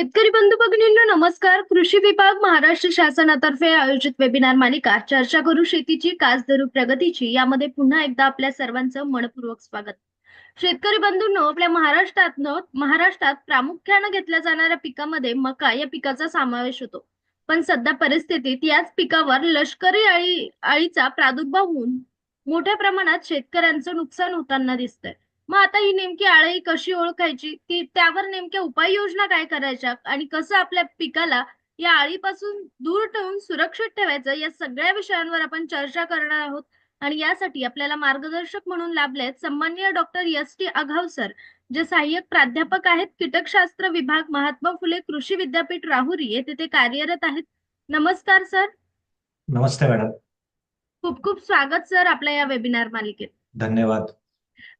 शेतकरी बंधू भगिनींनो नमस्कार. कृषी विभाग महाराष्ट्र शासनातर्फे आयोजित वेबिनार मालिका चर्चा करू शेतीची कास धरू प्रगतीची यामध्ये पुन्हा एकदा आपल्या सर्वांचं मनपूर्वक स्वागत. शेतकरी बंधूंनो आपल्या महाराष्ट्रात महाराष्ट्रात प्रामुख्यानं घेतल्या जाणाऱ्या पिकामध्ये मका या पिकाचा समावेश होतो. पण सध्या परिस्थितीत याच पिकावर लष्करी अळी अळीचा प्रादुर्भाव होऊन मोठ्या प्रमाणात शेतकऱ्यांचं नुकसान होताना दिसतंय. मग आता ही नेमकी आळी कशी ओळखायची? ती त्यावर नेमक्या उपाययोजना काय करायच्या? आणि कसं आपल्या पिकाला या आळीपासून दूर ठेवून सुरक्षित ठेवायचं? या सगळ्या विषयांवर आपण चर्चा करणार आहोत. आणि यासाठी आपल्याला मार्गदर्शक म्हणून लाभले आहेत सन्माननीय doctor S T Aghav sir जे सहाय्यक प्राध्यापक आहेत कीटकशास्त्र विभाग महात्मा फुले कृषी विद्यापीठ राहुरी येथे ते कार्यरत आहेत. नमस्कार सर. नमस्ते मॅडम. खूप खूप स्वागत सर आपल्या या वेबिनार मालिकेत. धन्यवाद.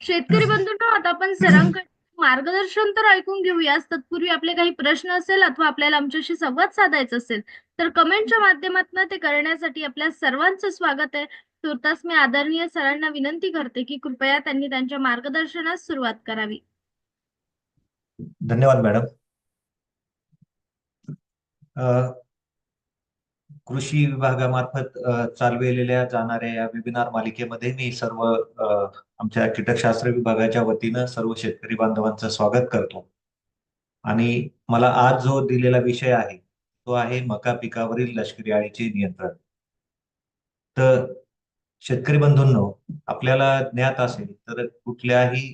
शेतकरी बंधूंनो आता आपण सरांकडे मार्गदर्शन तर ऐकून घेऊयाच. तत्पूर्वी आपले काही प्रश्न असेल अथवा आपल्याला आमच्याशी संवाद साधायचा असेल तर कमेंटच्या माध्यमातून ते करण्यासाठी आपल्या सर्वांचं स्वागत आहे. तुर्तास मी आदरणीय सरांना विनंती करते की कृपया त्यांनी त्यांच्या मार्गदर्शनास सुरुवात करावी. धन्यवाद मॅडम. कृषी विभागामार्फत चालविलेल्या जाणाऱ्या या वेबिनार मालिकेमध्ये मी सर्व आमच्या कीटकशास्त्र विभागाच्या वतीनं सर्व शेतकरी बांधवांचं स्वागत करतो. आणि मला आज जो दिलेला विषय आहे तो आहे मका पिकावरील लष्करी आळीचे नियंत्रण. तर शेतकरी बंधूंनो आपल्याला ज्ञात असेल तर कुठल्याही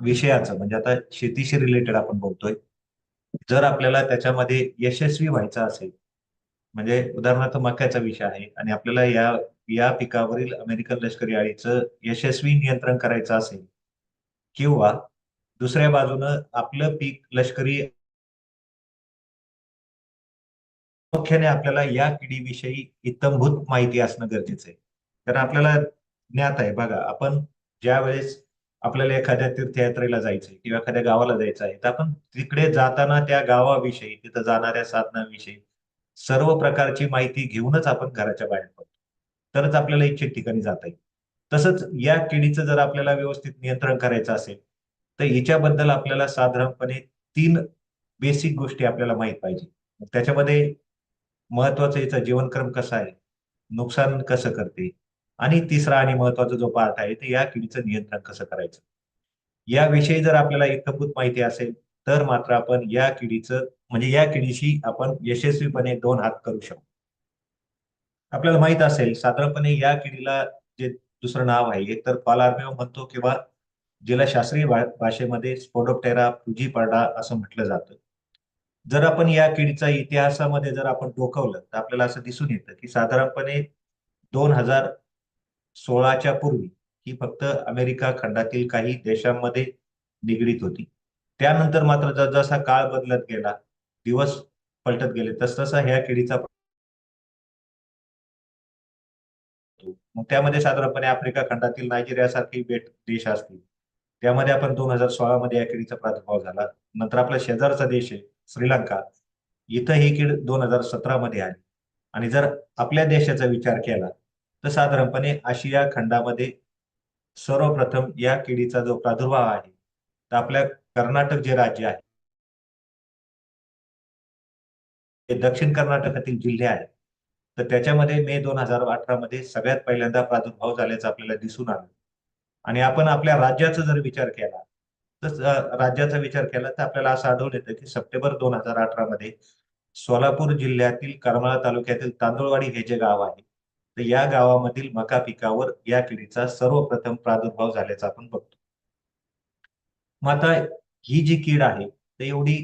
विषयाचं म्हणजे आता शेतीशी रिलेटेड आपण बोलतोय जर आपल्याला त्याच्यामध्ये यशस्वी व्हायचं असेल म्हणजे उदाहरणार्थ मक्याचा विषय आहे आणि आपल्याला या या पिकावरील अमेरिकन लष्करी अळीचं यशस्वी नियंत्रण करायचं असेल किंवा दुसऱ्या बाजूनं आपलं पीक लष्करी मुख्याने आपल्याला या किडीविषयी इतंभूत माहिती असणं गरजेचं आहे. कारण आपल्याला ज्ञात आहे बघा आपण ज्या वेळेस आपल्याला एखाद्या तीर्थयात्रेला जायचंय किंवा एखाद्या गावाला जायचं आहे तर आपण तिकडे जाताना त्या गावाविषयी तिथं जाणाऱ्या साधनांविषयी सर्व प्रकारची माहिती घेऊनच आपण घराच्या बाहेर पडतो. तरच आपल्याला इच्छित ठिकाणी जाता येईल. तसंच या किडीचं जर आपल्याला व्यवस्थित नियंत्रण करायचं असेल तर हिच्याबद्दल आपल्याला साधारणपणे तीन बेसिक गोष्टी आपल्याला माहीत पाहिजे. त्याच्यामध्ये महत्वाचं याचा जीवनक्रम कसा आहे नुकसान कसं करते आणि तिसरा आणि महत्त्वाचा जो पार्ट आहे ते या किडीचं नियंत्रण कसं करायचं. याविषयी जर आपल्याला इतकभूत माहिती असेल तर मात्र आपण या किडीचं म्हणजे या किडीशी आपण यशस्वीपणे दोन हात करू शकतो आपल्याला माहीत असेल साधारणपणे या किडीला जे दुसरं नाव आहे एक तर पालार्मिओ म्हणतो किंवा जिला शास्त्रीय भाषेमध्ये स्पोडोप्टेरा पुजीपर्डा असं म्हटलं जातं. जर आपण या किडीचा इतिहासामध्ये जर आपण डोकवलं तर आपल्याला असं दिसून येतं की साधारणपणे दोन हजार सोळाच्या पूर्वी ही फक्त अमेरिका खंडातील काही देशांमध्ये निगडीत होती. त्यानंतर मात्र जसजसा काळ बदलत गेला दिवस पलटत गेले तसतसा ह्या किडीचा मग त्यामध्ये साधारणपणे आफ्रिका खंडातील नायजेरियासारखे बेट देश असतील. त्यामध्ये आपण दोन हजार सोळा मध्ये या किडीचा प्रादुर्भाव झाला. नंतर आपला शेजारचा देश आहे श्रीलंका. इथं ही कीड दोन हजार सतरा मध्ये आली. आणि जर आपल्या देशाचा विचार केला तर साधारणपणे आशिया खंडामध्ये सर्वप्रथम या किडीचा जो प्रादुर्भाव आहे तर आपल्या कर्नाटक जे राज्य आहे हे दक्षिण कर्नाटकातील जिल्हे आहेत. तर त्याच्यामध्ये मे दोन हजार अठरा मध्ये सगळ्यात पहिल्यांदा प्रादुर्भाव झाल्याचं आपल्याला दिसून आलं. आणि आपण आपल्या राज्याचा जर विचार केला तर राज्याचा विचार केला तर आपल्याला असं आढळून येतं की सप्टेंबर दोन हजार अठरा मध्ये सोलापूर जिल्ह्यातील करमाळा तालुक्यातील तांदुळवाडी हे जे गाव आहे तर या गावामधील मका पिकावर या किडीचा सर्वप्रथम प्रादुर्भाव झाल्याचा आपण बघतो. मग आता ही जी कीड आहे तर एवढी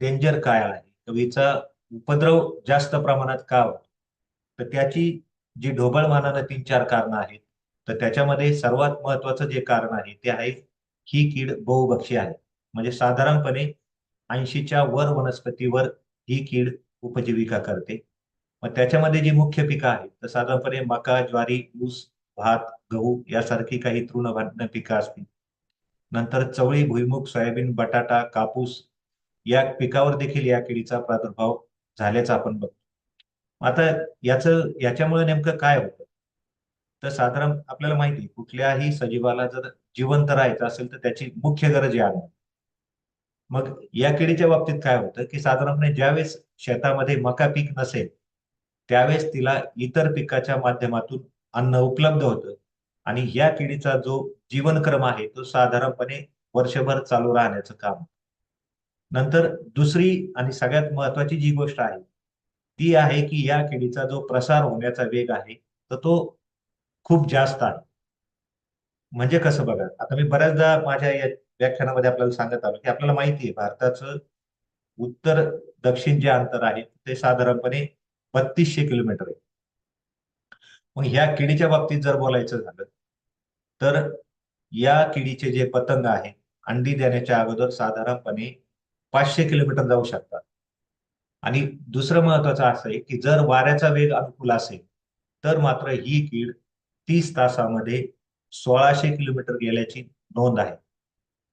डेंजर काय आहे? कवीचा उपद्रव जास्त प्रमाणात का होतो? तर त्याची जी ढोबळ मानानं तीन चार कारणं आहेत. तर त्याच्यामध्ये सर्वात महत्वाचं जे कारण आहे ते आहे ही कीड बहुभक्षी आहे. म्हणजे साधारणपणे ऐंशीच्या वर वनस्पतीवर ही कीड उपजीविका करते. मग त्याच्यामध्ये जी मुख्य पिकं आहेत तर साधारणपणे मका ज्वारी ऊस भात गहू यासारखी काही तृणधान्य पिकं असतील. नंतर चवळी भुईमुग सोयाबीन बटाटा कापूस या पिकावर देखील या किडीचा प्रादुर्भाव झाल्याचा आपण बघतो. आता याचं याच्यामुळे नेमकं काय होतं? तर साधारण आपल्याला माहिती कुठल्याही सजीवाला जर जिवंत राहायचं असेल तर त्याची मुख्य गरज आहे मग या किडीच्या बाबतीत काय होतं की साधारणपणे ज्यावेळेस शेतामध्ये मका पीक नसेल त्यावेळेस तिला इतर पिकाच्या माध्यमातून अन्न उपलब्ध होतं आणि या किडीचा जो जीवनक्रम आहे तो साधारणपणे वर्षभर चालू राहण्याचं काम. नंतर दुसरी आणि सगळ्यात महत्वाची जी गोष्ट आहे ती आहे की या किडीचा जो प्रसार होण्याचा वेग आहे तर तो खूप जास्त आहे. म्हणजे कसं बघा आता मी बऱ्याचदा माझ्या या व्याख्यानामध्ये आपल्याला सांगत आलो की आपल्याला माहिती आहे भारताचं उत्तर दक्षिण जे अंतर आहे ते साधारणपणे बत्तीसशे किलोमीटर आहे. मग ह्या किडीच्या बाबतीत जर बोलायचं झालं तर या किडीचे जे पतंग आहे अंडी देण्याच्या अगोदर साधारणपणे पाचशे किलोमीटर जाऊ शकतात. आणि दुसरं महत्वाचं असं आहे की जर वाऱ्याचा वेग अनुकूल असेल तर मात्र ही कीड तीस तासामध्ये सोळाशे किलोमीटर गेल्याची नोंद आहे.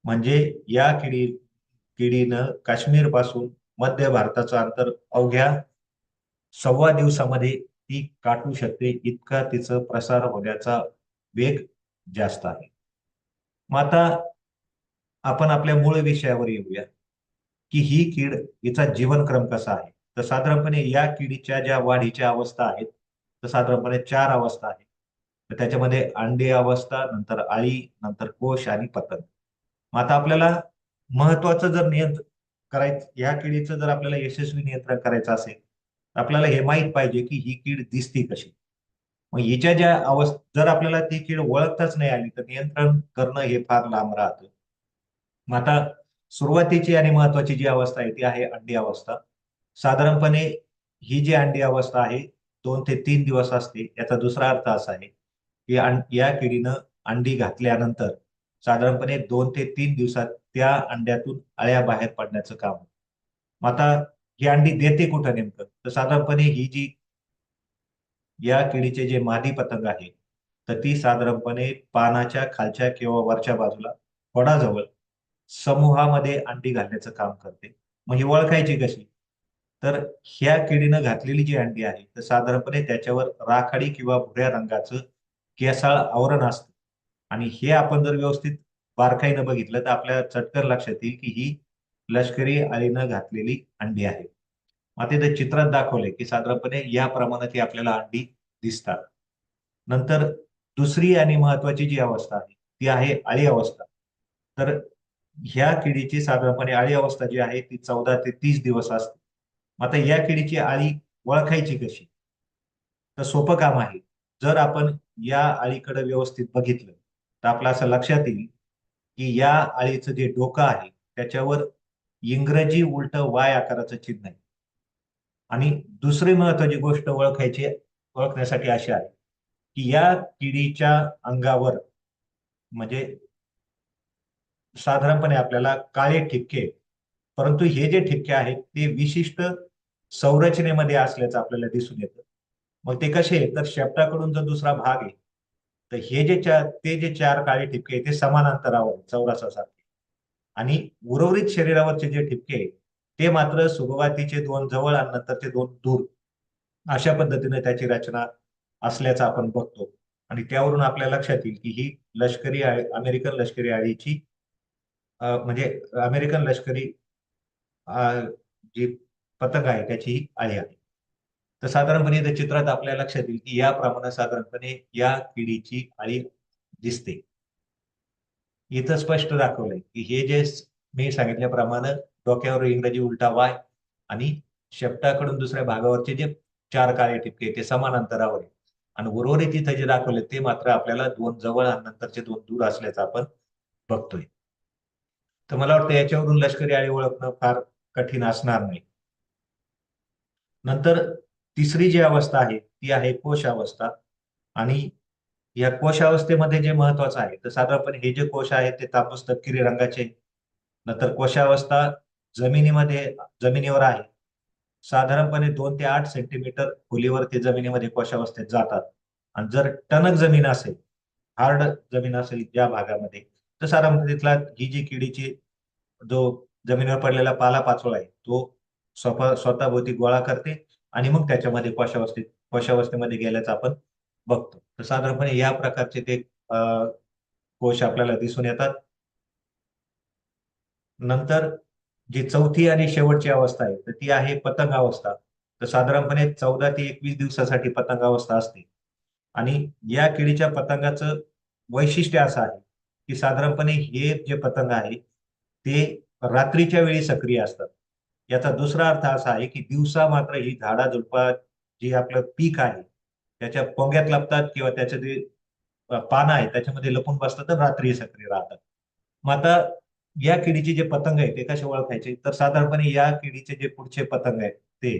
म्हणजे या किडी किडीनं काश्मीरपासून मध्य भारताचं अंतर अवघ्या सव्वा दिवसामध्ये ती काटू शकते इतका तिचं प्रसार होण्याचा वेग जास्त आहे. मग आता आपण आपल्या मूळ विषयावर येऊया. की ही कीड हिचा जीवनक्रम कसा आहे? तर साधारणपणे या किडीच्या ज्या वाढीच्या अवस्था आहेत तर साधारणपणे चार अवस्था आहेत. तर त्याच्यामध्ये अंडी अवस्था नंतर आळी नंतर कोश आणि पतंग. मग आता आपल्याला महत्वाचं जर नियंत्रण करायचं या किडीचं जर आपल्याला यशस्वी नियंत्रण करायचं असेल तर आपल्याला हे माहीत पाहिजे की ही कीड दिसते कशी. मग हिच्या ज्या अवस्था जर आपल्याला ती कीड ओळखताच नाही आली तर नियंत्रण करणं हे फार लांब राहतं. मग आता सुरुवातीची आणि महत्वाची जी अवस्था आहे ती आहे अंडी अवस्था. साधारणपणे ही जी अंडी अवस्था आहे दोन ते तीन दिवस असते याचा दुसरा अर्थ असा आहे की या किडीनं अंडी घातल्यानंतर साधारणपणे दोन ते तीन दिवसात त्या अंड्यातून अळ्या बाहेर पडण्याचं काम मग आता ही अंडी देते कुठं नेमकं? तर साधारणपणे ही जी या किडीचे जे मादी पतंग आहे तर ती साधारणपणे पानाच्या खालच्या किंवा वरच्या बाजूला वडाजवळ समूहामध्ये अंडी घालण्याचं काम करते. मग ही ओळखायची कशी? तर ह्या किडीनं घातलेली जी अंडी आहे तर साधारणपणे त्याच्यावर राखाडी किंवा भुऱ्या रंगाचं केसाळ आवरण असतं. आणि हे आपण जर व्यवस्थित बारकाईनं बघितलं तर आपल्या चटकर लक्षात येईल की ही लष्करी अळीनं घातलेली अंडी आहे. आता इथं चित्रात दाखवले की साधारणपणे या प्रमाणात ही आपल्याला अंडी दिसतात. नंतर दुसरी आणि महत्वाची जी अवस्था आहे ती आहे आळी अवस्था. तर ह्या किडीची साधारणपणे आळी अवस्था जी आहे ती चौदा ते तीस दिवस असते. आता या किडीची आळी ओळखायची कशी? तर सोपं काम आहे. जर आपण या आळीकडे व्यवस्थित बघितलं तर आपलं असं लक्षात येईल की या आळीचं जे डोकं आहे त्याच्यावर इंग्रजी उलट वाय आकाराचं चिन्ह आहे. आणि दुसरी महत्वाची गोष्ट ओळखायची ओळखण्यासाठी अशी आहे की या किडीच्या अंगावर म्हणजे साधारणपणे आपल्याला काळे ठिपके परंतु हे जे ठिपके आहेत ते विशिष्ट संरचनेमध्ये असल्याचं आपल्याला दिसून येतं. मग ते कसे? तर शेपटाकडून जो दुसरा भाग आहे तर हे जे चार ते जे चार काळे ठिपके ते समान अंतरावर चौरासासारखे. आणि उर्वरित शरीरावरचे जे ठिपके ते मात्र सुरुवातीचे दोन जवळ आणि नंतरचे दोन दूर. अशा पद्धतीने त्याची रचना असल्याचं आपण बघतो. आणि त्यावरून आपल्या लक्षात येईल की ही लष्करी आळी अमेरिकन लष्करी आळीची म्हणजे अमेरिकन लष्करी जी पतंग आहे त्याची ही आळी आहे. तर साधारणपणे त्या चित्रात आपल्या लक्षात येईल की या प्रमाणात साधारणपणे या किडीची आळी दिसते. इथं स्पष्ट दाखवलंय की हे जे मी सांगितल्याप्रमाणे डोक्यावर इंग्रजी उलटा वाय आणि शेपटाकडून दुसऱ्या भागावरचे जे चार काळे टिपके ते समान अंतरावर आहे आणि उर्वरित इथं जे दाखवले ते मात्र आपल्याला दोन जवळ आणि नंतरचे दोन दूर असल्याचं आपण बघतोय. तर मला वाटतं याच्यावरून लष्करी आळी ओळखणं फार कठीण असणार नाही. नंतर तिसरी जी अवस्था आहे ती आहे कोश अवस्था आणि या कोश अवस्थेमध्ये जे महत्वाचं आहे तर साधारणपणे हे जे कोश आहेत ते तापस तपकिरी रंगाचे नंतर कोशावस्था जमिनीमध्ये जमिनीवर आहे. साधारणपणे दोन ते आठ सेंटीमीटर खोलीवर ते जमिनीमध्ये कोशावस्थेत जातात. आणि जर टणक जमीन असेल हार्ड जमीन असेल ज्या भागामध्ये तर साधारणपणे तिथला ही जी किडीची जो जमिनीवर पडलेला पाला पाचोळा आहे तो स्वतः स्वतःभोवती गोळा करते आणि मग त्याच्यामध्ये कोशावस्थेत कोशावस्थेमध्ये गेल्याचं आपण बघतो. तर साधारणपणे या प्रकारचे ते कोश आपल्याला दिसून येतात. नंतर जी चौथी आणि शेवटची अवस्था आहे तर ती आहे पतंग अवस्था. तर साधारणपणे चौदा ते एकवीस दिवसासाठी पतंग अवस्था असते. आणि या किडीच्या पतंगाचं वैशिष्ट्य असं आहे की साधारणपणे हे जे पतंग आहे ते रात्रीच्या वेळी सक्रिय असतात. याचा दुसरा अर्थ असा आहे की दिवसा मात्र ही झाडा झुडपा जी आपलं पीक आहे त्याच्या पोंग्यात लपतात किंवा त्याचे जे पानं आहेत त्याच्यामध्ये लपून बसतात तर रात्री सक्रिय राहतात. मग आता या किडीचे जे पतंग आहेत ते कसे ओळखायचे? तर साधारणपणे या किडीचे जे पुढचे पतंग आहेत ते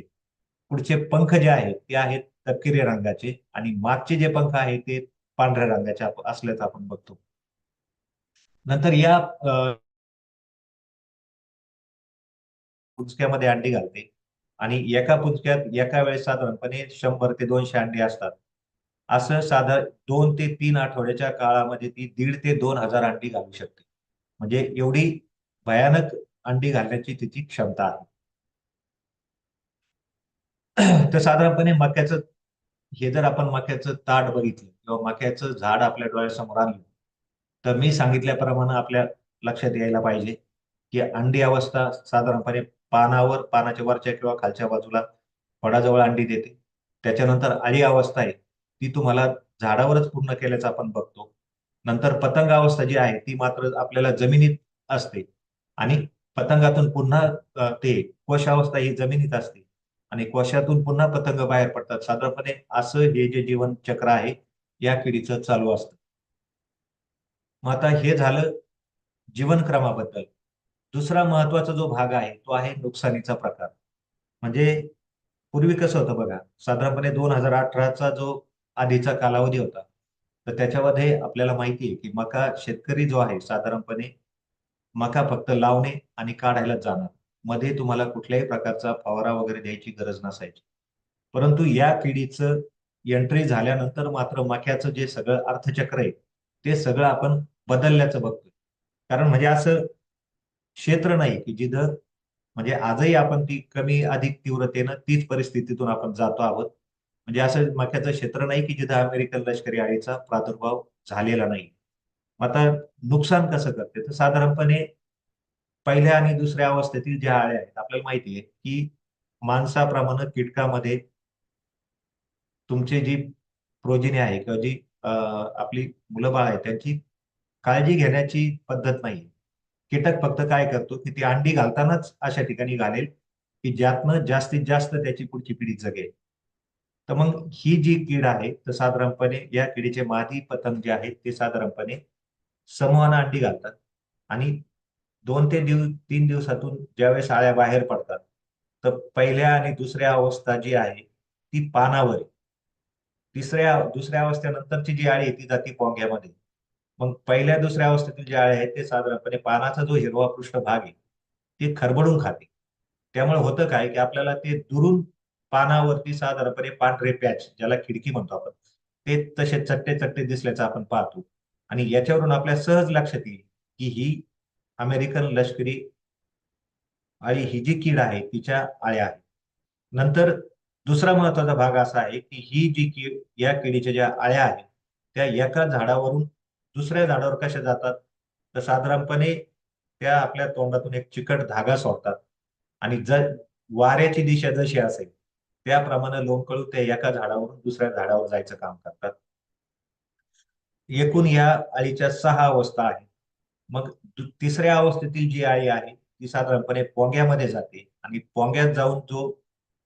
पुढचे पंख जे आहेत ते आहेत तपकिरी रंगाचे आणि मागचे जे पंख आहेत ते पांढऱ्या रंगाचे असल्याचं आपण बघतो. नंतर या पुंजक्यामध्ये अंडी घालते आणि एका पुंजक्यात एका वेळेस साधारणपणे शंभर ते दोनशे अंडी असतात. असं साधारण दोन ते तीन आठवड्याच्या काळामध्ये ती दीड ते दोन हजार अंडी घालू शकते. म्हणजे एवढी भयानक अंडी घालण्याची तिची क्षमता आहे. तर साधारणपणे मक्याचं हे जर आपण मक्याचं ताट बघितलं किंवा मक्याचं झाड आपल्या डोळ्यासमोर आणलं तर मी सांगितल्याप्रमाणे आपल्या लक्षात यायला पाहिजे की अंडी अवस्था साधारणपणे पानावर पानाच्या वरच्या किंवा खालच्या बाजूला फळाजवळ अंडी देते. त्याच्यानंतर अळी अवस्था आहे ती तुम्हाला झाडावरच पूर्ण केल्याचं आपण बघतो. नंतर पतंगावस्था जी आहे ती मात्र आपल्याला जमिनीत असते. आणि पतंगातून पुन्हा ते कोशावस्था ही जमिनीत असते. आणि कोशातून पुन्हा पतंग बाहेर पडतात. साधारणपणे असं हे जे जीवन चक्र आहे या किडीचं चालू असतं. मग आता हे झालं जीवनक्रमाबद्दल. दुसरा महत्त्वाचा जो भाग आहे तो आहे नुकसानीचा प्रकार. म्हणजे पूर्वी कसं होतं बघा साधारणपणे दोन हजार अठराचा जो आधीचा कालावधी होता तर त्याच्यामध्ये आपल्याला माहिती आहे की मका शेतकरी जो आहे साधारणपणे मका फक्त लावणे आणि काढायला जाणार. मध्ये तुम्हाला कुठल्याही प्रकारचा फवारा वगैरे द्यायची गरज नसायची. परंतु या किडीचं एंट्री झाल्यानंतर मात्र मक्याचं जे सगळं अर्थचक्र आहे ते सगळं आपण बदलल्याचं बघतोय. कारण म्हणजे असं क्षेत्र नाही की जिथं म्हणजे आजही आपण ती कमी अधिक तीव्रतेनं तीच परिस्थितीतून आपण जातो आहोत. म्हणजे असं मक्याचं क्षेत्र नाही की जिथं अमेरिकन लष्करी आळीचा प्रादुर्भाव झालेला नाही. आता नुकसान कसं करते? तर साधारणपणे पहिल्या आणि दुसऱ्या अवस्थेतील ज्या आळ्या आहेत आपल्याला माहिती आहे की माणसाप्रमाणे कीटकामध्ये तुमची जी प्रोजिनी आहे किंवा जी आपली मुलं बाळ आहेत त्यांची काळजी घेण्याची पद्धत नाही. कीटक फक्त काय करतो की ती अंडी घालतानाच अशा ठिकाणी घालेल की ज्यातनं जास्तीत जास्त त्याची पुढची पिढी जगेल. तर मग ही जी कीड आहे तर साधारणपणे या किडीचे मादी पतंग जे आहेत ते साधारणपणे समूहानं अंडी घालतात. आणि दोन ते दिव तीन दिवसातून ज्यावेळेस आळ्या बाहेर पडतात तर पहिल्या आणि दुसऱ्या अवस्था जी आहे ती पानावर आहे. तिसऱ्या दुसऱ्या अवस्थेनंतरची जी आळी आहे ती जाती पोंग्यामध्ये. मग पहिल्या दुसऱ्या अवस्थेतील जे आळे आहेत ते साधारणपणे पानाचा जो हिरवा पृष्ठभाग आहे ते खरबडून खाते. त्यामुळे होतं काय की आपल्याला ते दुरून पानावरती साधारणपणे पांढरे पॅच ज्याला खिडकी म्हणतो आपण ते तसे चट्टे चट्टे दिसल्याचं आपण पाहतो. आणि याच्यावरून आपल्या सहज लक्षात येईल की ही अमेरिकन लष्करी अळी ही जी कीड आहे तिच्या आळ्या आहेत. नंतर दुसरा महत्त्वाचा भाग असा आहे की ही जी कीड या किडीच्या ज्या आळ्या आहेत त्या एका झाडावरून दुसऱ्या झाडावर कशा जातात? तर साधारणपणे त्या आपल्या तोंडातून एक चिकट धागा सोडतात. आणि जर वाऱ्याची दिशा जशी असेल त्याप्रमाणे लोंबकळू त्या एका झाडावरून दुसऱ्या झाडावर जायचं काम करतात. एकूण या अळीच्या सहा अवस्था आहेत. मग तिसऱ्या अवस्थेतील जी आळी आहे ती साधारणपणे पोंग्यामध्ये जाते आणि पोंग्यात जाऊन जो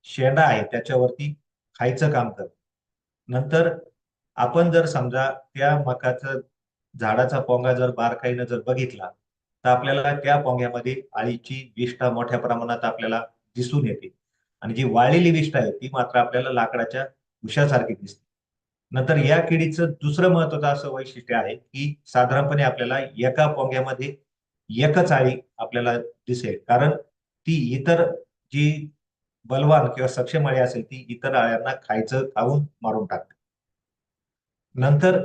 शेंडा आहे त्याच्यावरती खायचं काम करते. नंतर आपण जर समजा त्या मकाचं झाडाचा पोंगा जर बारकाईनं जर बघितला तर आपल्याला त्या पोंग्यामध्ये आळीची विष्ठा मोठ्या प्रमाणात आपल्याला दिसून येते. आणि जी वाळलेली विष्ट आहे ती मात्र आपल्याला लाकडाच्या उशासारखी दिसते. नंतर या किडीचं दुसरं महत्वाचं असं वैशिष्ट्य आहे की साधारणपणे आपल्याला एका पोंग्यामध्ये एकच आळी आपल्याला दिसेल. कारण ती इतर जी बलवान किंवा सक्षम आळी असेल ती इतर आळ्यांना खायचं खाऊन मारून टाकते. नंतर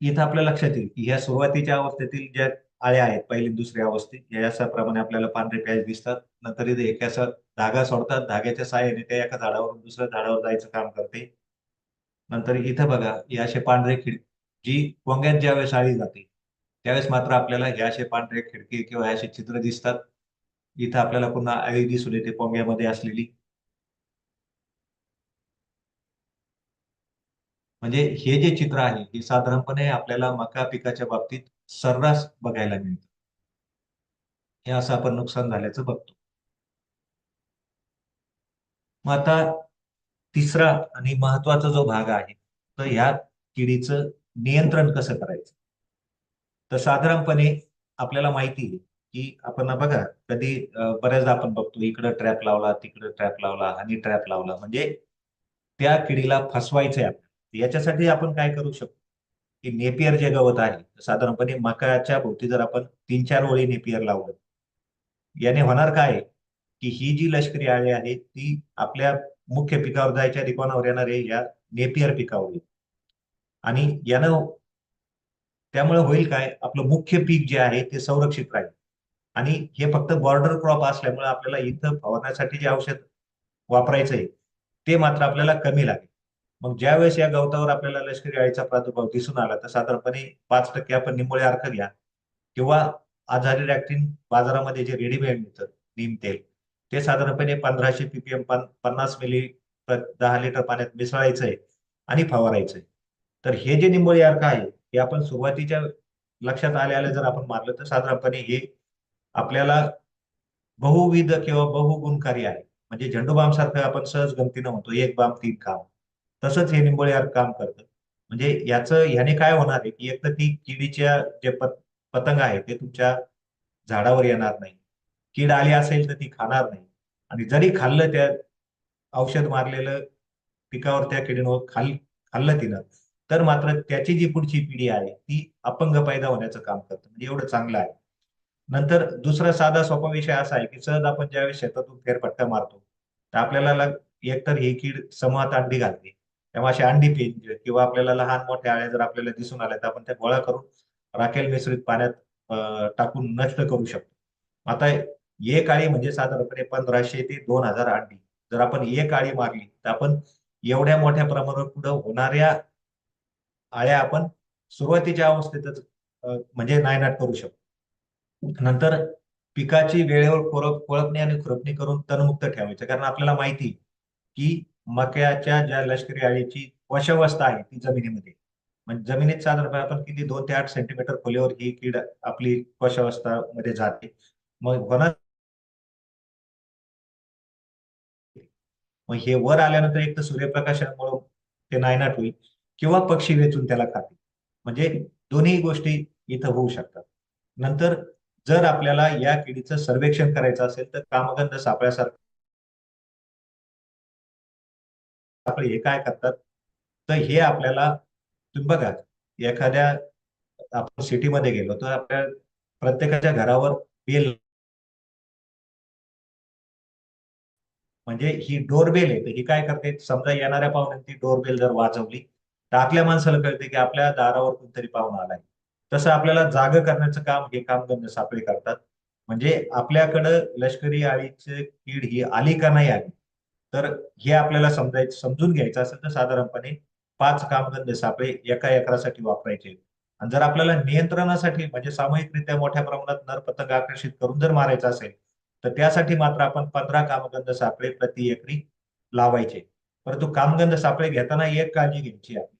इथं आपल्या लक्षात येईल की ह्या सुरुवातीच्या अवस्थेतील ज्या आळ्या आहेत पहिली दुसऱ्या अवस्थेत या याच्याप्रमाणे आपल्याला पांढरे प्याज दिसतात. नंतर इथे एक असा धागा सोडतात. धाग्याच्या साहाय्याने त्या एका झाडावरून दुसऱ्या झाडावर जायचं काम करते. नंतर इथं बघा हे असे पांढरे खिड जी कोंग्यात ज्यावेळेस आळी जाते त्यावेळेस मात्र आपल्याला हे असे पांढरे खिडकी किंवा हे असे चित्र दिसतात. इथं आपल्याला पुन्हा आळी दिसून येते पोंग्यामध्ये असलेली. म्हणजे हे जे चित्र आहे हे साधारणपणे आपल्याला मका पिकाच्या बाबतीत सर्रास बघायला मिळतं. हे असं आपण नुकसान झाल्याचं बघतो. मग आता तिसरा आणि महत्त्वाचा जो भाग आहे तर ह्या किडीचं नियंत्रण कसं करायचं? तर साधारणपणे आपल्याला माहिती आहे की आपण बघा कधी बऱ्याचदा आपण बघतो इकडं ट्रॅप लावला तिकडं ट्रॅप लावला हनी ट्रॅप लावला. म्हणजे त्या किडीला फसवायचंय आपण याच्यासाठी आपण काय करू शकतो? की नेपियर जे गवत आहे साधारणपणे मकाच्या भोवती जर आपण तीन चार ओळी नेपियर लावलं याने होणार काय? की ही जी लष्करी आळी आहे ती आपल्या मुख्य पिकावर जायच्या रिकॉनावर येणारे या नेपियर पिकावर. आणि यानं त्यामुळे होईल काय? आपलं मुख्य पीक जे आहे ते संरक्षित राहील. आणि हे फक्त बॉर्डर क्रॉप असल्यामुळे आपल्याला इथं फवारण्यासाठी जे औषध वापरायचं आहे ते मात्र आपल्याला कमी लागेल. मग ज्या वेळेस या गवतावर आपल्याला लष्करी अळीचा प्रादुर्भाव दिसून आला तर साधारणपणे पाच टक्के आपण निंबोळे अर्क घ्या. किंवा आजारी रॅक्टिन बाजारामध्ये जे रेडीमेड मिळतं नीम तेल ते साधारणपणे पंधराशे पीपीएम पन्नास मिली दहा लिटर पाण्यात मिसळायचंय आणि फवारायचंय. तर हे जे निंबोळी अर्क आहे हे आपण सुरुवातीच्या लक्षात आले आले जर आपण मारलं तर साधारणपणे हे आपल्याला बहुविध किंवा बहुगुणकारी आहे. म्हणजे झेंडूबाम सारखं आपण सहज गमतीनं म्हणतो एक बाम तीन काम. तसंच हे निंबोळे अर्क काम करतं म्हणजे याचं ह्याने काय होणार आहे की एक तर ती किडीच्या जे पत पतंग आहे ते तुमच्या झाडावर येणार नाही. कीड आली असेल तर ती खाणार नाही. आणि जरी खाल्लं त्या औषध मारलेलं पिकावर त्या किडीनं खाल खाल्लं तिनं तर मात्र त्याची जी पुढची पिढी आहे ती अपंग पैदा होण्याचं काम करतं. म्हणजे एवढं चांगलं आहे. नंतर दुसरा साधा सोपा विषय असा आहे की सहज आपण ज्यावेळेस शेतातून फेरफटका मारतो तर आपल्याला एकतर ही कीड समूहात अंडी घालते. तेव्हा अशी अंडी पिंज किंवा आपल्याला लहान मोठ्या आळ्या जर आपल्याला दिसून आल्या तर आपण त्या गोळा करून राखेल मिश्रित पाण्यात टाकून नष्ट करू शकतो. आता एक आळी म्हणजे साधारणपणे पंधराशे ते दोन हजार अंडी. जर आपण एक आळी मारली तर आपण एवढ्या मोठ्या प्रमाणावर पुढे होणाऱ्या आळ्या आपण सुरुवातीच्या अवस्थेतच म्हणजे नायनाट करू शकतो. नंतर पिकाची वेळेवर कोळप कोळपणी आणि खुरपणी करून तणमुक्त ठेवायचं. कारण आपल्याला माहिती की मक्याच्या ज्या लष्करी अळीची वशवस्था आहे ती जमिनीमध्ये. म्हणजे जमिनीत साधारणपणे आपण किती दोन ते आठ सेंटीमीटर खोलीवर ही कीड आपली वशवस्था मध्ये जाते. मग होणार मग हे वर आल्यानंतर एक तर सूर्यप्रकाशामुळे ते नायनाट होईल किंवा पक्षी वेचून त्याला खातील. म्हणजे दोन्ही गोष्टी इथं होऊ शकतात. नंतर जर आपल्याला या किडीचं सर्वेक्षण करायचं असेल तर कामगंध सापळ्यासारखं सापळे हे काय करतात? तर हे आपल्याला तुम्ही बघा एखाद्या आपण सिटीमध्ये गेलो तर आपल्या प्रत्येकाच्या घरावर बेल म्हणजे ही डोरबेल आहे. तर ही काय करते? समजा येणाऱ्या पाहुण्यांनी ती डोरबेल जर वाजवली तर आपल्या माणसाला कळते की आपल्या दारावर कोणतरी पाहुणा आलाय. तसं आपल्याला जाग करण्याचं काम हे कामगंध सापळे करतात. म्हणजे आपल्याकडं लष्करी आळीची कीड ही आली का नाही आली? तर हे आपल्याला समजायचं समजून घ्यायचं असेल तर साधारणपणे पाच कामगंध सापळे एका एकरासाठी वापरायचे. आणि जर आपल्याला नियंत्रणासाठी म्हणजे सामूहिकरित्या मोठ्या प्रमाणात नर पतंग आकर्षित करून जर मारायचं असेल तर त्यासाठी मात्र आपण पंधरा कामगंध सापळे प्रति एकरी लावायचे. परंतु कामगंध सापळे घेताना एक काळजी घ्यायची आपली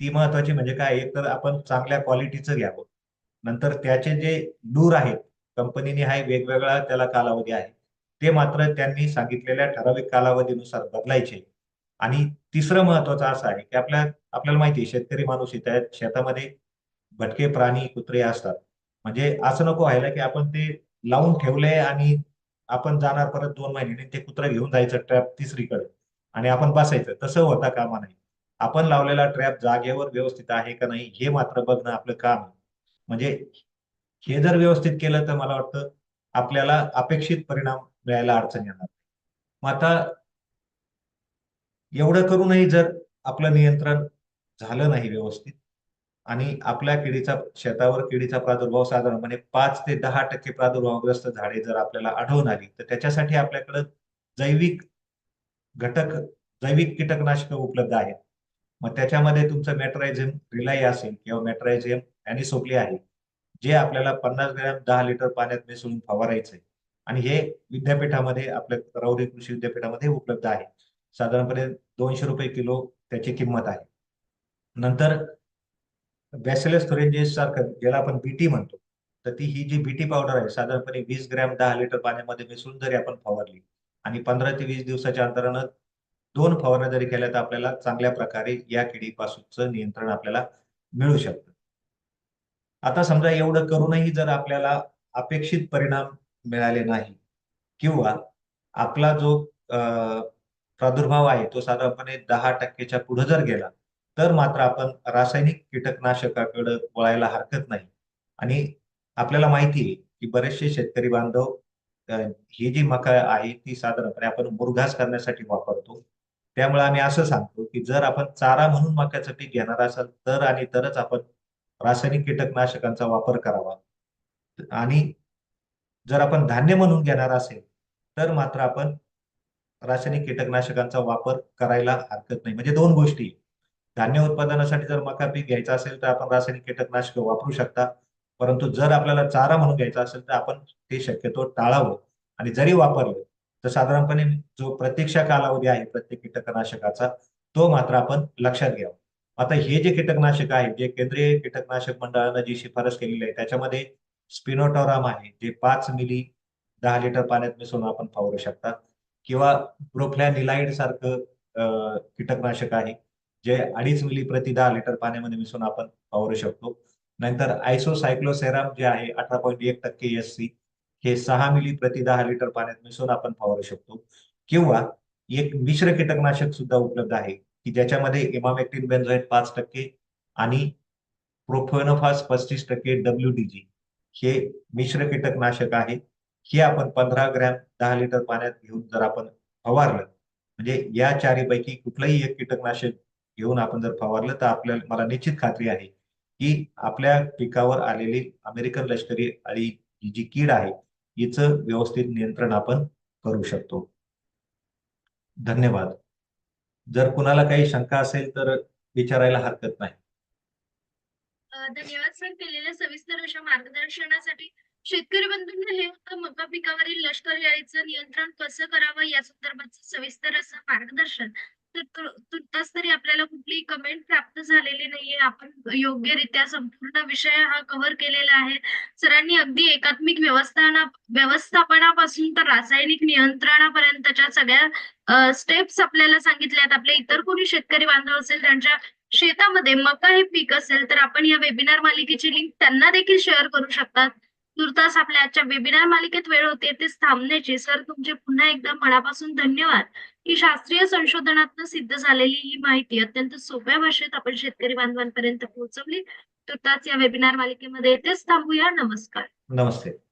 ती महत्वाची म्हणजे काय? एक तर आपण चांगल्या क्वालिटीचं घ्यावं. नंतर त्याचे जे लूर आहेत कंपनीने हा वेगवेगळा त्याला कालावधी आहे. ते मात्र त्यांनी सांगितलेल्या ठराविक कालावधीनुसार बदलायचे. आणि तिसरं महत्वाचं असं आहे की आपल्या आपल्याला माहिती आहे शेतकरी माणूस येत आहेत शेतामध्ये भटके प्राणी कुत्रे असतात. म्हणजे असं नको व्हायला की आपण ते लावून ठेवलंय आणि आपण जाणार परत दोन महिन्याने ते कुत्रा घेऊन जायचं ट्रॅप तिसरीकडे आणि आपण बसायचं. तसं होता कामा नाही आपण लावलेला ट्रॅप जागेवर व्यवस्थित आहे का नाही हे मात्र बघणं आपलं काम म्हणजे हे जर व्यवस्थित केलं तर मला वाटतं आपल्याला अपेक्षित परिणाम मिळायला अडचण येणार मग आता एवढं करूनही जर आपलं नियंत्रण झालं नाही व्यवस्थित आणि आपल्या किडीचा शेतावर किडीचा प्रादुर्भाव साधारणपणे पाच ते दहा टक्के प्रादुर्भावग्रस्त झाडे जर आपल्याला आढळून आली तर त्याच्यासाठी आपल्याकडं जैविक घटक जैविक कीटकनाशक उपलब्ध आहेत. मग त्याच्यामध्ये तुमचं मेट्रायझेम रिलाई असेल किंवा मेट्रायझेम अॅनिसोप्ली आहे जे आपल्याला पन्नास ग्रॅम दहा लिटर पाण्यात मिसळून फवारायचंय आणि हे विद्यापीठामध्ये आपल्या राऊरी कृषी विद्यापीठामध्ये उपलब्ध आहे. साधारणपणे दोनशे रुपये किलो त्याची किंमत आहे. नंतर बॅसेलस थोरेंजेस सारखं ज्याला आपण बीटी म्हणतो तर ती ही जी बीटी पावडर आहे साधारणपणे वीस ग्रॅम दहा लिटर पाण्यामध्ये मिसळून जरी आपण फवारली आणि पंधरा ते वीस दिवसाच्या अंतरानं दोन फवारण्या जरी केल्या तर आपल्याला चांगल्या प्रकारे या किडीपासूनचं नियंत्रण आपल्याला मिळू शकतं. आता समजा एवढं करूनही जर आपल्याला अपेक्षित परिणाम मिळाले नाही. किंवा आपला जो प्रादुर्भाव आहे तो साधारणपणे दहा टक्क्याच्या पुढे जर गेला तर मात्र आपण रासायनिक कीटकनाशकाकडे वळायला हरकत नाही. आणि आपल्याला माहिती आहे की बरेचसे शेतकरी बांधव ही जी मका आहे ती साधारणपणे आपण मुरघास करण्यासाठी वापरतो. त्यामुळे आम्ही असं सांगतो की जर आपण चारा म्हणून मक्याचं पीक घेणार असाल तर आणि तरच आपण रासायनिक कीटकनाशकांचा वापर करावा. आणि जर आपण धान्य म्हणून घेणार असेल तर मात्र आपण रासायनिक कीटकनाशकांचा वापर करायला हरकत नाही. म्हणजे दोन गोष्टी. धान्य उत्पादनासाठी जर मका पीक घ्यायचा असेल तर आपण रासायनिक कीटकनाशक वापरू शकता. परंतु जर आपल्याला चारा म्हणून घ्यायचा असेल तर आपण ते शक्यतो टाळावं. आणि जरी वापरलं तर साधारणपणे जो प्रतीक्षा कालावधी आहे प्रत्येक कीटकनाशकाचा तो मात्र आपण लक्षात घ्यावा. आता हे जे कीटकनाशक आहे जे केंद्रीय कीटकनाशक मंडळानं जी शिफारस केलेली आहे त्याच्यामध्ये स्पिनोटोराम आहे जे पाच मिली दहा लिटर पाण्यात मिसळून आपण फवारू शकता. किंवा प्रोफ्लॅनिलाइड सारखं कीटकनाशक आहे जे अडीच मिली प्रति दहा लिटर पाण्यामध्ये मिसळून आपण फावरू शकतो. नंतर आयसोसायक्लोसेराम जे आहे अठरा पॉईंट एक टक्के एस सी हे सहा मिली प्रति दहा लिटर पाण्यात मिसळून आपण फवारू शकतो. किंवा एक मिश्र कीटकनाशक सुद्धा उपलब्ध आहे की ज्याच्यामध्ये इमामेक्टिन बेन्झोएट पाच टक्के आणि प्रोफेनोफास पस्तीस टक्के डब्ल्यू डी जी हे मिश्र कीटकनाशक आहे. हे आपण पंधरा ग्रॅम दहा लिटर पाण्यात घेऊन जर आपण फवारलं म्हणजे या चारीपैकी कुठलंही एक कीटकनाशक घेऊन आपण जर फवारलं तर आपल्याला मला निश्चित खात्री आहे की आपल्या पिकावर आलेली अमेरिकन लष्करी अळी ही जी कीड आहे हिचं व्यवस्थित नियंत्रण आपण करू शकतो. धन्यवाद. जर कुणाला काही शंका असेल तर विचारायला हरकत नाही. धन्यवाद सर केलेल्या सविस्तर अशा मार्गदर्शनासाठी. शेतकरी बंधूंना हे होतं मका पिकावरील लष्कर यायचं नियंत्रण कसं करावं या संदर्भात सविस्तर असं मार्गदर्शन. तर तुर्तास तरी आपल्याला कुठलीही कमेंट प्राप्त झालेली नाहीये. आपण योग्यरित्या संपूर्ण विषय हा कव्हर केलेला आहे. सरांनी अगदी एकात्मिक व्यवस्थाना व्यवस्थापनापासून तर रासायनिक नियंत्रणापर्यंतच्या सगळ्या स्टेप्स आपल्याला सांगितल्या आहेत आपले इतर कोणी शेतकरी बांधव असेल त्यांच्या शेतामध्ये मका हे पीक असेल तर आपण या वेबिनार मालिकेची लिंक त्यांना देखील शेअर करू शकतात तुर्तास आपल्या आजच्या वेबिनार मालिकेत वेळ होते तेच थांबण्याची. सर तुमचे पुन्हा एकदा मनापासून धन्यवाद. ही शास्त्रीय संशोधनातून सिद्ध झालेली ही माहिती अत्यंत सोप्या भाषेत आपण शेतकरी बांधवांपर्यंत पोहोचवली. तुर्तास या वेबिनार मालिकेमध्ये येथेच थांबूया. नमस्कार. नमस्ते.